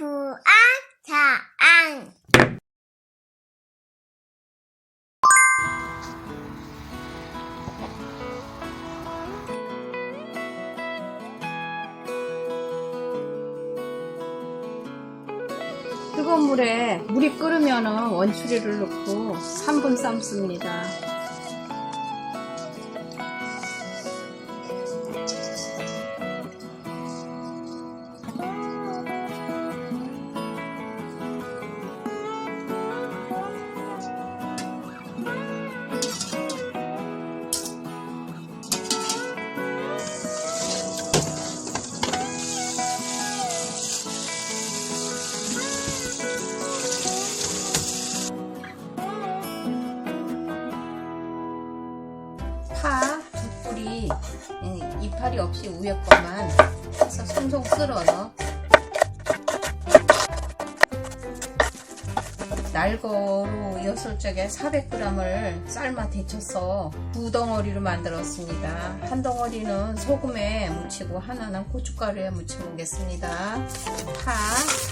구아 자안 뜨거운 물에 물이 끓으면 원추리를 넣고 3분 삶습니다. 두 뿌리 음, 이파리 없이 위에 것만 해서 송송 쓸어서 날거로 여섯 쪽에 400g을 삶아 데쳐서 두 덩어리로 만들었습니다. 한 덩어리는 소금에 묻히고 하나는 고춧가루에 묻혀 보겠습니다. 파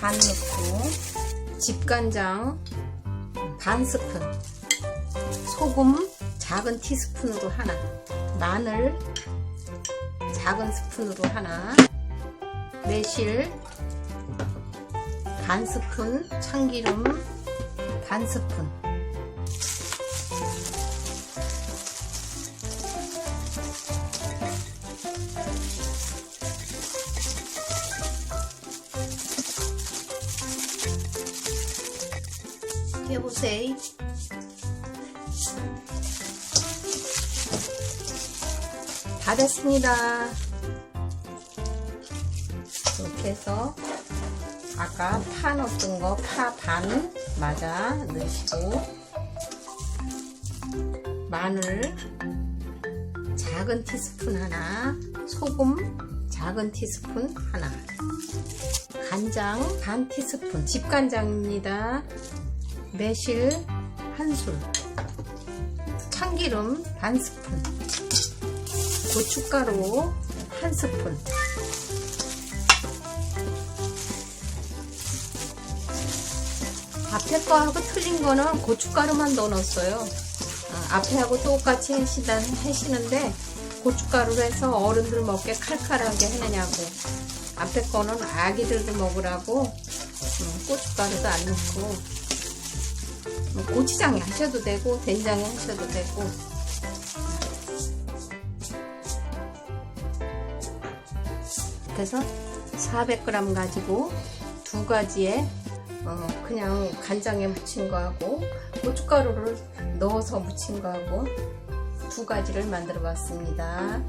반 넣고 집간장 반 스푼 소금 작은 티스푼으로 하나, 마늘 작은 스푼으로 하나, 매실 반 스푼, 참기름 반 스푼. 해보세요. 다 됐습니다. 이렇게 해서 아까 파 넣었던 거 파 반 맞아 넣으시고 마늘 작은 티스푼 하나 소금 작은 티스푼 하나 간장 반 티스푼 집간장입니다. 매실 한술 참기름 반 스푼 고춧가루 한 스푼. 앞에 거하고 틀린 거는 고춧가루만 넣어놨어요. 어, 앞에 하고 똑같이 하시단, 하시는데 고춧가루로 해서 어른들 먹게 칼칼하게 해내냐고. 앞에 거는 아기들도 먹으라고 음, 고춧가루도 안 넣고. 뭐 고추장에 하셔도 되고 된장에 하셔도 되고 그래서 400g 가지고 두 가지에 어, 그냥 간장에 묻힌 거하고 고춧가루를 넣어서 묻힌 거하고 두 가지를 만들어 봤습니다.